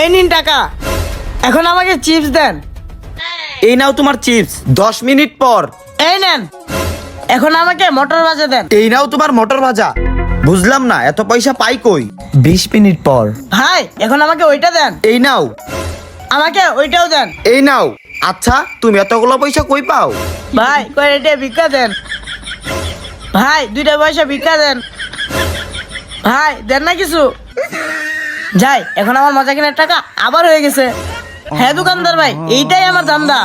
এই নিন টাকা। এখন আমাকে চিপস দেন। এই নাও তোমার চিপস দশ মিনিট পর। এই নেন। এখন আমাকে মটর ভাজা দেন। এই নাও তোমার মটর ভাজা। বুঝলাম না এত পয়সা পাই কই? বিশ মিনিট পর। ভাই এখন আমাকে ওইটা দেন। এই নাও। আমাকে ওইটাও দেন। এই নাও। আচ্ছা তুমি এতগুলো পয়সা কই পাও? ভাই কয়টা ভিক্ষা দেন? ভাই দুইটা পয়সা ভিক্ষা দেন। ভাই দেন না কিছু? যাই এখন আমার মজা কেনার টাকা আবার হয়ে গেছে। হ্যাঁ দোকানদার ভাই এইটাই আমার ধান্দা।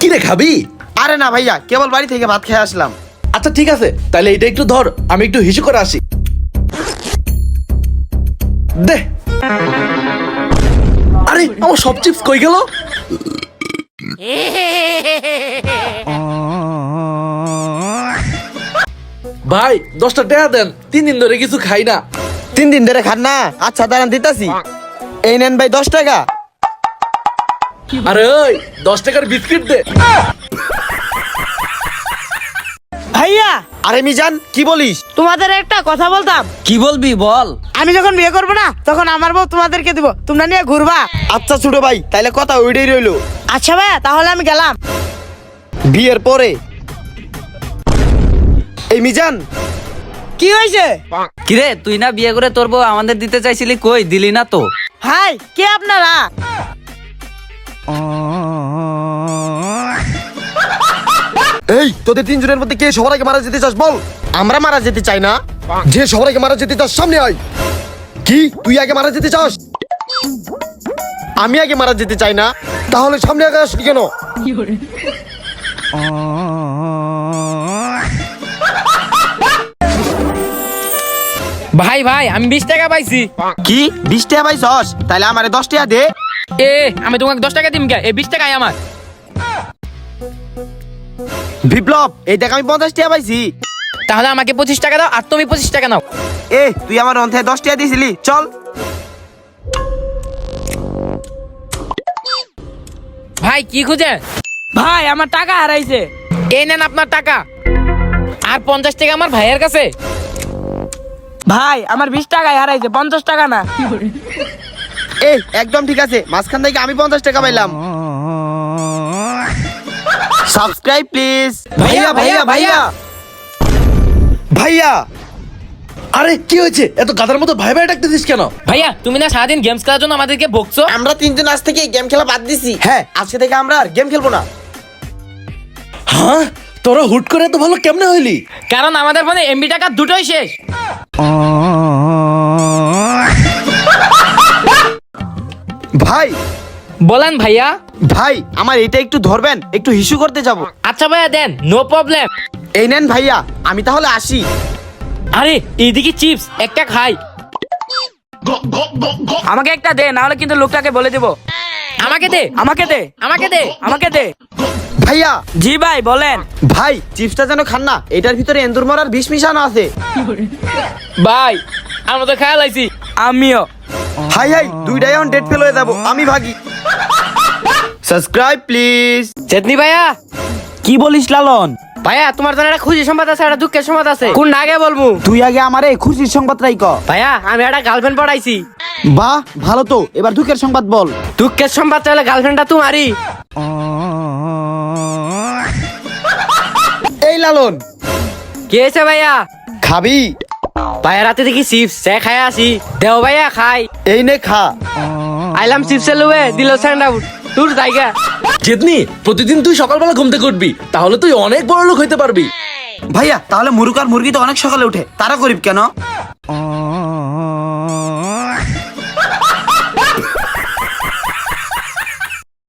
কি রে খাবি? আরে না ভাইয়া কেবল বাড়ি থেকে ভাত খেয়ে আসলাম। আচ্ছা ঠিক আছে তাহলে এটা একটু ধর আমি একটু হিসু করে আসি। দে। আরে আমার সব চিপস কই গেল? ভাই দশটা টাকা দেন। তিন দিন ধরে কিছু খাই না। তিন দিন ধরে খান না? আচ্ছা দাঁড়ান দিতাছি। এই নেন ভাই দশ টাকা। আরে ওই দশ টাকার বিস্কিট দে। ভাইয়া আরে মিজান কি বলিস? তোমাদের একটা কথা বলতাম। কি বলবি বল। আমি যখন বিয়ে করব না তখন আমার বউ তোমাদেরকে দিব। তোমরা নিয়ে ঘুরবা। আচ্ছা ছোট ভাই তাইলে কথা ওইটাই রইল। আচ্ছা ভাইয়া তাহলে আমি গেলাম। বিয়ের পরে এই মিজান। কি হয়েছে? কিরে তুই না বিয়ে করে তোর বউ আমাদের দিতে চাইছিলি কই? দিলি না তো। হাই কে আপনারা? এই তোদের তিনজনের মধ্যে কে সবার আগে মারা যেতে চাস বল? আমরা মারা যেতে চাই না। যে সবার আগে মারা যেতে চাস সামনে আয়। কি? তুই আগে মারা যেতে চাস? আমি আগে মারা যেতে চাই না। তাহলে সামনে আগে আসবি কেন? ভাই ভাই আমি বিশ টাকা পাইছি। কি? বিশ টাকা ভাই সস তাহলে আমারে দশ টাকা দে। এ আমি তোমাকে দশ টাকা দিম কে? এই বিশ টাকাই আমার। বিপ্লব এই টাকা আমি পঞ্চাশ টাকা পাইছি। তাহলে আমাকে পঁচিশ টাকা দাও আর তুমি পঁচিশ টাকা নাও। এ তুই আমার অন্থায় দশ টাকা দিয়েছিলি চল। ভাই কি খুঁজে? ভাই আমার টাকা হারাইছে। এই নেন আপনার টাকা। আর পঞ্চাশ টাকা আমার ভাইয়ের কাছে। ভাই আমার বিশ টাকায় হারাইছে পঞ্চাশ টাকা না। এ একদম ঠিক আছে। মাঝখান থেকে আমি পঞ্চাশ টাকা পাইলাম। সাবস্ক্রাইব প্লিজ ভাইয়া ভাইয়া ভাইয়া ভাইয়া। আরে কি হয়েছে? এত গাধার মতো ভাই ভাই ডাকতেছিস কেন? ভাইয়া তুমি না সারাদিন গেমস খেলার জন্য আমাদেরকে বকছো? আমরা তিনজন আজ থেকে গেম খেলা বাদ দিছি। হ্যাঁ। আজকে থেকে আমরা আর গেম খেলব না। হ্যাঁ? তোরা হুট করে এত ভালো কেমনে হইলি? কারণ আমাদের ফোনে এমবি টাকা দুটোই শেষ। ভাই। বলেন ভাইয়া। ভাই আমার এটা একটু ধরবেন একটু হিসু করতে যাব। আচ্ছা ভাইয়া দেন নো প্রবলেম এই নেন ভাইয়া আমি তাহলে আসি। আরে এইদিকে চিপস একটা খাই। আমাকে একটা দে নাহলে কিন্তু লোকটাকে বলে দেবো। আমাকে দে। আমাকে দে। আমাকে দে। আমাকে দে। ভাইয়া। জি ভাই বলেন। ভাই চিপসটা যেন খান না এটার ভিতরে এন্দুর মরার বিষ মিশানো আছে। ভাই আমরা তো খেয়াল আইছি। আমিও। হাই হাই দুইটাই এখন ডেট ফেল হয়ে যাব আমি ভাগি। সাবস্ক্রাইব প্লিজ চেতনি ভাইয়া কি বলিস লালন? ভাইয়া তোমার জন্য একটা খুশি সংবাদ আছে একটা দুঃখের সংবাদ আছে। কোন আগে বলব? তুই আগে আমারে খুশির সংবাদটাই ক। ভাইয়া আমি একটা গার্লফ্রেন্ড পড়াইছি। বাহ ভালো তো এবার দুঃখের সংবাদ বল। দুঃখের সংবাদ চাইলে গার্লফ্রেন্ডটা তোমারই। লালন। কি হয়েছে ভাইয়া? খাবি? ভাইয়া রাতে দেখি চিপস সে খাই আসি। দেও ভাইয়া খাই। এই নে খা। আইলাম চিপসের লুয়ে দিল স্যান্ড আউট তোর জায়গা। প্রতিদিন তুই সকালবেলা ঘুম থেকে উঠবি। তাহলে তুই অনেক বড় লোক হইতে পারবি। ভাইয়া তাহলে আর মুরগি তো অনেক সকালে উঠে। তারা গরিব কেন?